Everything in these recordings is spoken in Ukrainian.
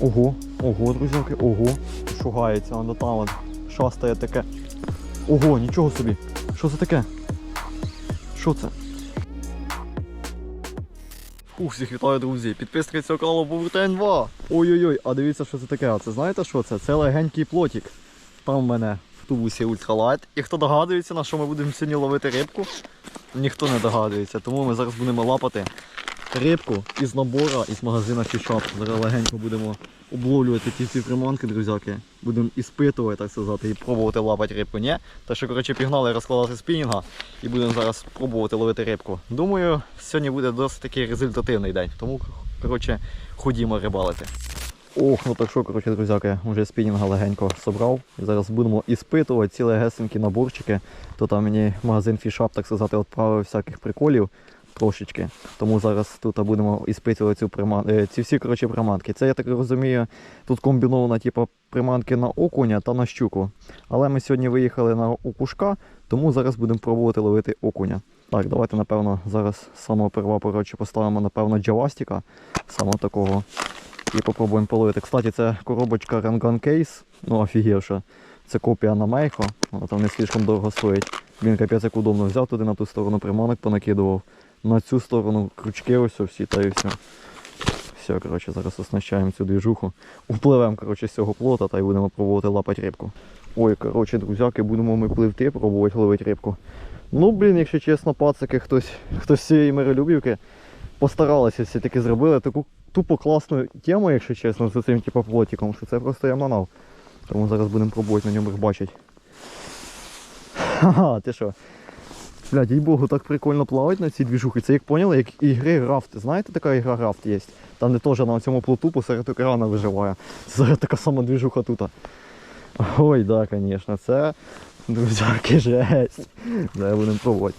Ого, ого, друзяки, ого. Шугається, воно там от шастає таке. Ого, нічого собі. Що це таке? Що це? Ух, всіх вітаю, друзі. Підписники цього каналу був ТН2. Ой-ой-ой, а дивіться, що це таке. А це знаєте що це? Це легенький плотик. Там в мене в тубусі ультралайт. І хто догадується, на що ми будемо сьогодні ловити рибку? Ніхто не догадується, тому ми зараз будемо лапати рибку із набора із магазина Фішап. Зараз легенько будемо обловлювати ті всі приманки, друзяки. Будемо іспитувати, так сказати, і пробувати лапати рибку. Ні? Та що, коротше, пігнали розкладати спінінга і будемо зараз пробувати ловити рибку. Думаю, сьогодні буде досить такий результативний день. Тому, коротше, ходімо рибалити. Ох, ну так що, коротше, друзяки, вже спінінга легенько собрав. І зараз будемо іспитувати ці легесенькі наборчики. То там мені магазин Фішап, так сказати, відправив всяких приколів трошечки. Тому зараз тут будемо іспитувати цю приман... е, ці всі коротше, приманки. Це, я так розумію, тут комбінована типу, приманки на окуня та на щуку. Але ми сьогодні виїхали на окушка, тому зараз будемо пробувати ловити окуня. Так, давайте, напевно, зараз самого перва коротше, поставимо, напевно, джавастика, самого такого. І попробуємо половити. Кстати, це коробочка Rengan Case, ну офігівша. Це копія на Мейхо, вона там не слишком дорого стоїть. Він капець як удобно взяв туди на ту сторону приманок понакидував. На цю сторону крючки ось всі та і все. Все, коротше, зараз оснащаємо цю двіжуху. Upливемо коротше, з цього плота та й будемо пробувати лапати рибку. Ой, коротше, друзяки, будемо ми пливти, пробувати ловити рибку. Ну, блін, якщо чесно, пацики, хтось, хтось з цієї миролюбівки постаралися все-таки зробили таку тупо класну тему, якщо чесно, з цим типу плотиком, що це просто я манав. Тому зараз будемо пробувати на ньому рибачити. Ха-ха, ти що? Блядь, їй богу, так прикольно плавати на цій двіжухи. Це як поняли, як ігри рафт. Знаєте, така ігра рафт є? Там де теж на цьому плоту посеред екрану виживає. Це зараз така сама двіжуха тут. Ой, да, звісно, це друзяки жесть. Давай будемо пробувати.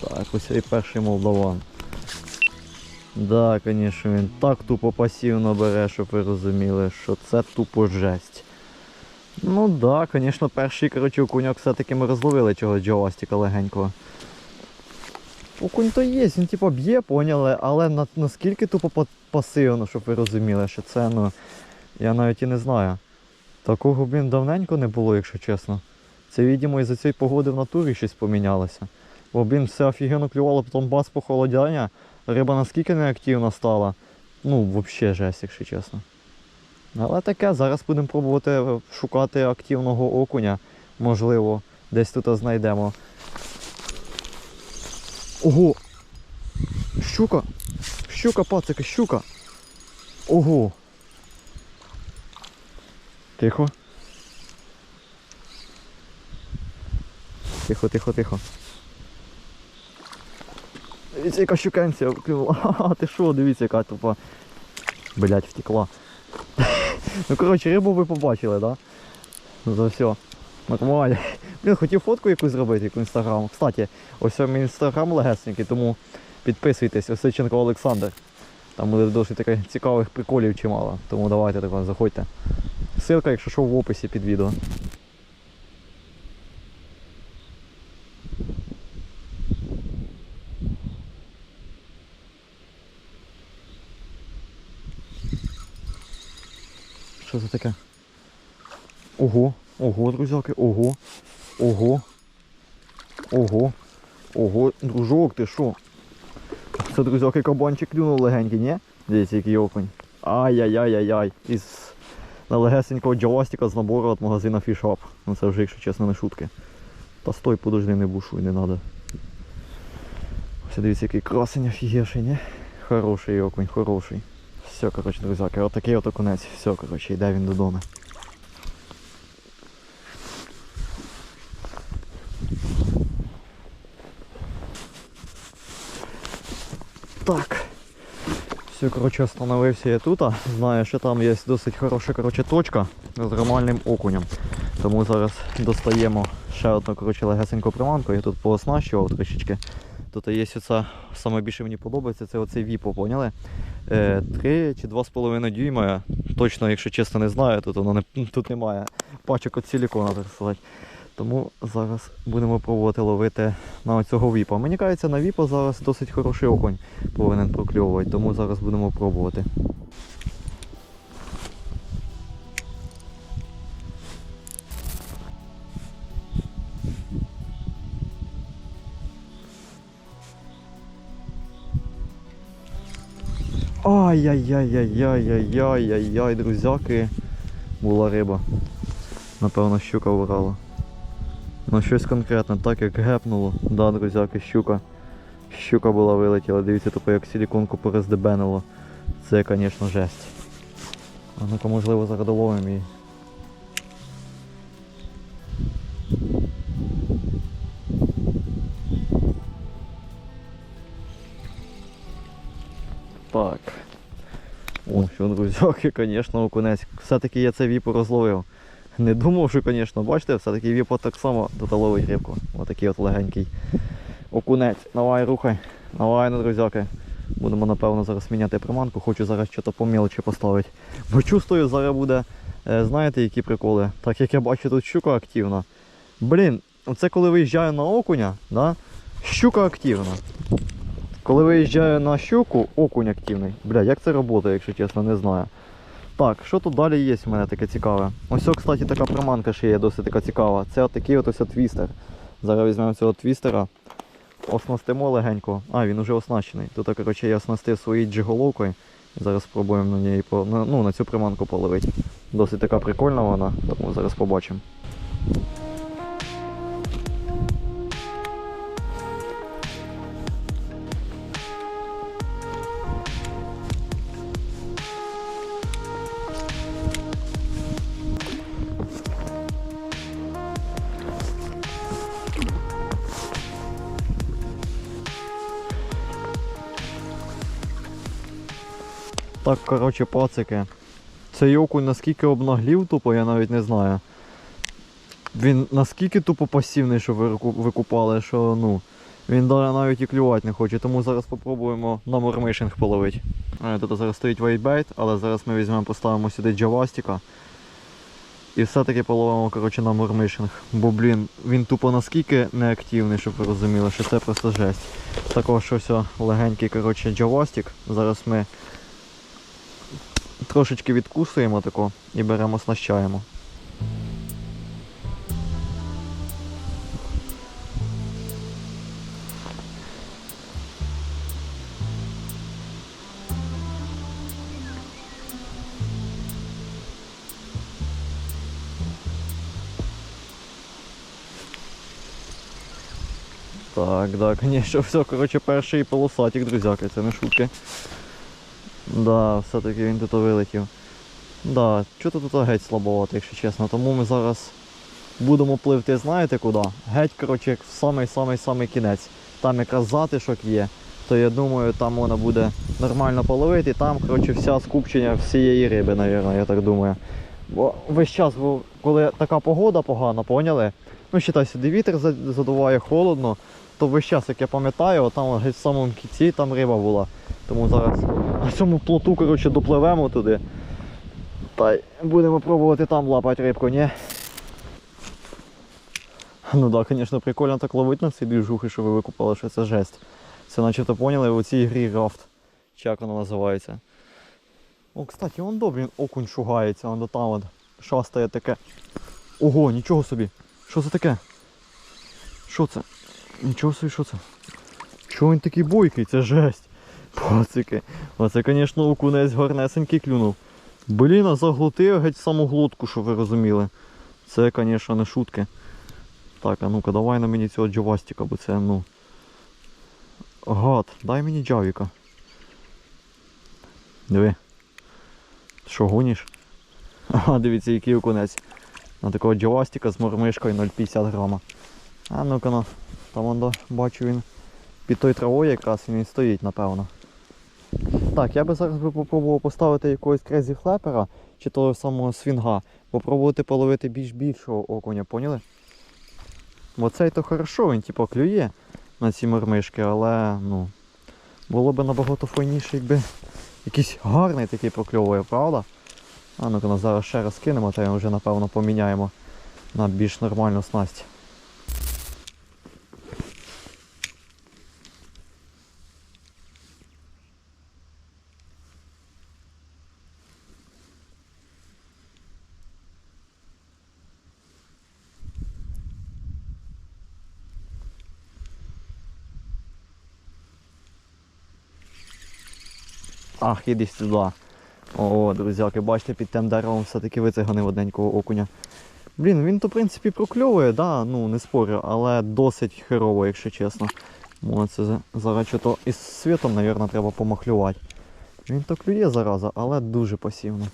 Так, ось і перший молдаван. Да, звісно, він так тупо пасивно бере, щоб ви розуміли, що це тупо жесть. Ну да, звісно, перший коротше, окуньок все-таки ми розловили цього джавастика легенького. Окунь то є, він типу б'є, поняли, але на, наскільки тупо пасивно, щоб ви розуміли, що це, ну, я навіть і не знаю. Такого, блін, давненько не було, якщо чесно. Це, відомо, із-за цієї погоди в натурі щось помінялося. Бо, блін, все офігенно клювало, потім бац похолодяння, риба наскільки неактивна стала. Ну, взагалі жесть, якщо чесно. Але таке, зараз будемо пробувати е, шукати активного окуня. Можливо, десь тут знайдемо. Ого! Щука! Щука, пацики, щука! Ого! Тихо. Тихо, тихо, тихо. Дивіться, яка щукенція клювала. Ха-ха, ти що, дивіться, яка тупа. Блять, втекла. ну коротше, рибу ви побачили, так? Да? За все. Нормально. Блін, хотів фотку якусь зробити, як в інстаграм. Кстати, ось мій інстаграм легесенький, тому підписуйтесь, Осиченко Олександр. Там буде досить таких цікавих приколів чимало. Тому давайте так заходьте. Ссылка, якщо що, в описі під відео. Це таке? Ого, ого, друзяки, ого, ого, ого, ого, дружок, ти що? Це, друзяки, кабанчик клюнув легенький, ні? Дивіться, який окунь. Ай-яй-яй-яй-яй. Із легесенького джавастика з набору від магазина Fish Ну це вже, якщо чесно, не шутки. Та стой, подожди, не бушуй, не треба. Ось дивіться, який красень офігеший, ні? Хороший окунь, хороший. Все, коротше, друзяки, отакий от окунець. Все, коротше, йде він додому. Так. Все, коротше, остановився я тут. Знаю, що там є досить хороша коротше, точка з нормальним окунем. Тому зараз достаємо ще одну коротше, легесеньку приманку, я тут пооснащував трішечки. Тут є оце, саме мені подобається, це оцей віпо, поняли? Е, 3 чи 2,5 дюйма. Точно, якщо чесно, не знаю, тут воно не, тут немає пачок от силікона, так сказати. Тому зараз будемо пробувати ловити на цього віпа. Мені кажеться, на віпа зараз досить хороший огонь повинен прокльовувати, тому зараз будемо пробувати. Ай-яй-яй-яй-яй-яй-яй-яй, друзяки. Була риба. Напевно, щука вирала. Ну щось конкретне, так як гепнуло. Да, друзяки, щука. Щука була вилетіла, дивіться, тупо як силіконку пороздебенило. Це, звісно, жесть. А ну-ка, можливо, зараз доловимо її. Так. О, що, друзяки, звісно, окунець. Все-таки я це віпо розловив. Не думав, що, звісно, бачите, все-таки віпо так само ловить рибку. Отакий от легенький окунець. Давай, рухай. Давай, ну, друзяки. Будемо, напевно, зараз міняти приманку. Хочу зараз щось по поставити. Бо чувствую, зараз буде, е, знаєте, які приколи. Так як я бачу, тут щука активна. Блін, це коли виїжджаю на окуня, да? щука активна. Коли виїжджаю на щуку, окунь активний. Бля, як це працює, якщо чесно, не знаю. Так, що тут далі є в мене таке цікаве? Ось, кстати, така приманка ще є досить така цікава. Це такий ось твістер. Зараз візьмемо цього твістера, оснастимо легенько. А, він уже оснащений. Тут, коротше, я оснастив своєю джиголовкою. Зараз спробуємо на неї ну, на цю приманку половити. Досить така прикольна вона, тому зараз побачимо. Так, коротше, пацики. Цей окунь наскільки обнаглів тупо, я навіть не знаю. Він наскільки тупо пасивний, що ви викупали, що ну. Він даже навіть і клювати не хоче, тому зараз спробуємо на мормишинг половити. Тут зараз стоїть вейтбейт, але зараз ми візьмемо, поставимо сюди джавастика. І все-таки половимо коротше, на мормишинг. Бо, блін, він тупо наскільки неактивний, щоб ви розуміли, що це просто жесть. Також ось легенький коротше, джавастик. Зараз ми трошечки відкусуємо тако і беремо, оснащаємо. Так, да, конечно, все, коротше, перший полосатик, друзяки, це не шутки. Да, все-таки він тут вилетів. Да, чого тут геть слабовато, якщо чесно. Тому ми зараз будемо пливти, знаєте куди? Геть, коротше, в самий-самий-самий кінець. Там якраз затишок є, то я думаю, там вона буде нормально половити. Там, коротше, вся скупчення всієї риби, навірно, я так думаю. Бо весь час, коли така погода погана, поняли? Ну, считай, сюди вітер задуває холодно, то весь час, як я пам'ятаю, там геть в самому кінці там риба була. Тому зараз на цьому плоту коротше, допливемо туди. Та будемо пробувати там лапати рибку, ні? Ну так, да, звісно, прикольно так ловити на ці двіжухи, що ви викупали, що це жесть. Це начебто поняли в цій грі рафт. Чи як воно називається. О, кстати, вон добре окунь шугається, до там от шастає таке. Ого, нічого собі. Що це таке? Що це? Нічого собі, що це? Чого він такий бойкий? Це жесть. Пацики. Оце, звісно, окунець гарнесенький клюнув. Блін, заглотив геть саму глотку, щоб ви розуміли. Це, звісно, не шутки. Так, а ну-ка, давай на мені цього джавастика, бо це, ну. Гад, дай мені джавіка. Диви. Що гониш? Ага, дивіться, який окунець. На такого джавастика з мормишкою 0,50 грама. А ну-ка, ну, там бачу він під той травою якраз він стоїть, напевно. Так, я би зараз би попробував поставити якогось крезі флепера чи того самого свінга. Попробувати половити більш більшого окуня, поняли? Бо цей то хорошо, він типу клює на ці мормишки, але ну, було б набагато файніше, якби якийсь гарний такий прокльовує, правда? А ну-ка зараз ще раз кинемо, та й вже напевно поміняємо на більш нормальну снасть. Ах, іди сюди. О, друзяки, бачите, під тим деревом все-таки вицеганив одненького окуня. Блін, він то в принципі прокльовує, да, ну не спорю, але досить херово, якщо чесно. О, це зараз що-то із світом, мабуть, треба помахлювати. Він то клює зараза, але дуже пасивно.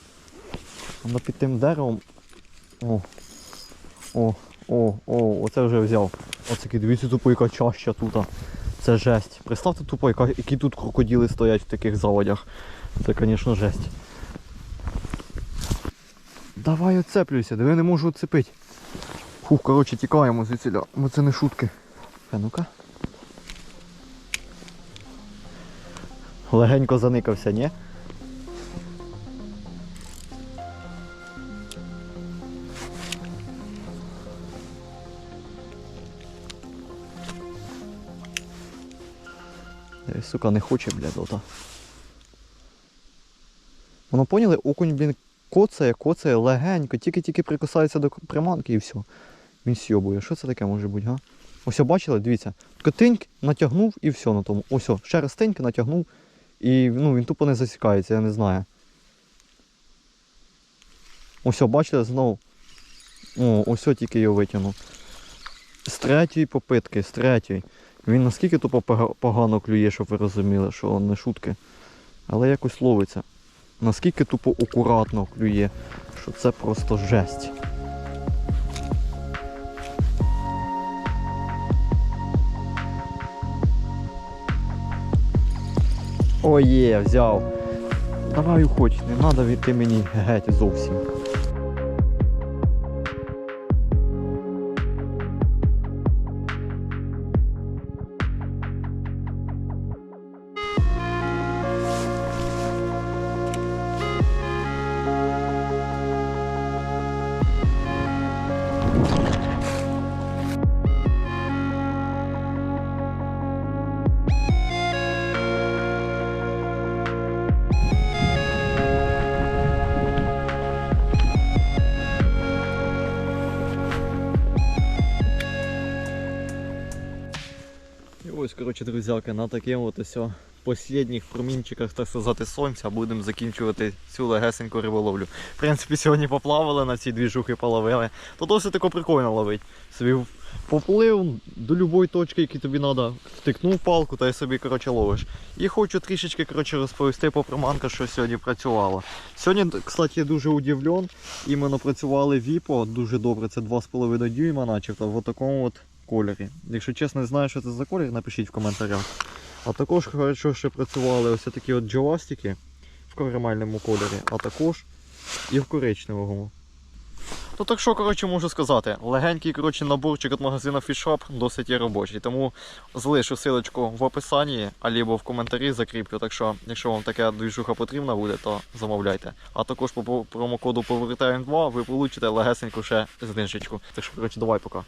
Воно під тим деревом. О. О, о, о, оце вже взяв. Оце дивіться тупо яка чаща тут. Це жесть. Представте тупо, які тут крокоділи стоять в таких заводях. Це, звісно, жесть. Давай оцеплюйся, диви не можу оцепити. Фух, коротше, тікаємо звідсіля, бо це не шутки. А ну-ка. Легенько заникався, ні? Сука, не хоче, блядь, ота. Воно поняли, окунь, блін, коцає, коцає легенько, тільки-тільки прикасається до приманки і все. Він сьобує. Що це таке може бути, га? Ось бачили, дивіться. Котиньк натягнув і все на тому. Ось, ще раз теньки натягнув. І ну, він тупо не засікається, я не знаю. Ось, бачили, знову. О, ось тільки його витягнув. З третьої попитки, з третьої. Він наскільки тупо погано клює, щоб ви розуміли, що не шутки. Але якось ловиться. Наскільки тупо акуратно клює, що це просто жесть. О, є, взяв. Давай уходь, не треба ти мені геть зовсім. Ось, коротше, друзяки, на таким от ось о останніх промінчиках, так сказати, сонця будемо закінчувати цю легесеньку риболовлю. В принципі, сьогодні поплавали на ці дві жухи половили. То досить тако прикольно ловить. Собі поплив до будь-якої точки, які тобі треба, втикнув палку та й собі коротше, ловиш. І хочу трішечки коротше, розповісти по приманках, що сьогодні працювало. Сьогодні, кстати, дуже удивлен. Іменно працювали Віпо дуже добре. Це 2,5 дюйма, начебто, в такому от кольорі. Якщо чесно не знаю, що це за колір, напишіть в коментарях. А також хорошо, що працювали ось такі от джеластики в карамельному кольорі, а також і в коричневому. Ну так що, коротше, можу сказати, легенький коротше, наборчик від магазину Fishshop досить є робочий. Тому залишу силочку в описанні або в коментарі закріплю. Так що, якщо вам така двіжуха потрібна буде, то замовляйте. А також по промокоду PowerTime2 ви получите легесеньку ще знижечку. Так що, коротше, давай пока.